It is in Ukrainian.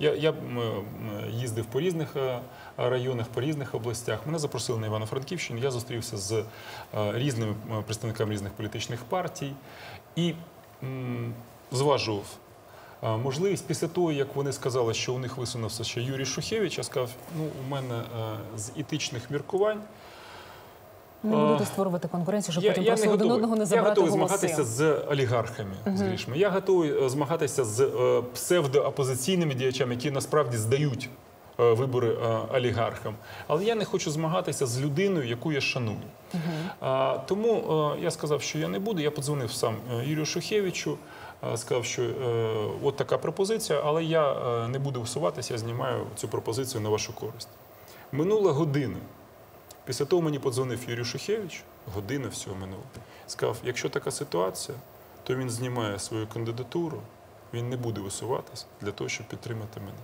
Я, я м, їздив по різних е, районах, по різних областях. Мене запросили на Івано-Франківщину. Я зустрівся з е, різними е, представниками різних політичних партій і зважував е, можливість після того, як вони сказали, що у них висунувся ще Юрій Шухевич, я сказав, ну у мене е, з етичних міркувань. Не А, будете створювати конкуренцію, щоб потім просто один одного не я готовий голоси. змагатися з олігархами, з грішми. Я готовий е, змагатися з е, псевдоопозиційними діячами, які насправді здають е, вибори е, олігархам. Але я не хочу змагатися з людиною, яку я шаную. Тому е, я сказав, що я не буду. Я подзвонив сам е, Юрію Шухевичу. е, Сказав, що е, от така пропозиція, але я е, не буду висуватися, я знімаю цю пропозицію на вашу користь. Минула година. Після того мені подзвонив Юрій Шухевич, година всього минула. Сказав, якщо така ситуація, то він знімає свою кандидатуру, він не буде висуватись для того, щоб підтримати мене.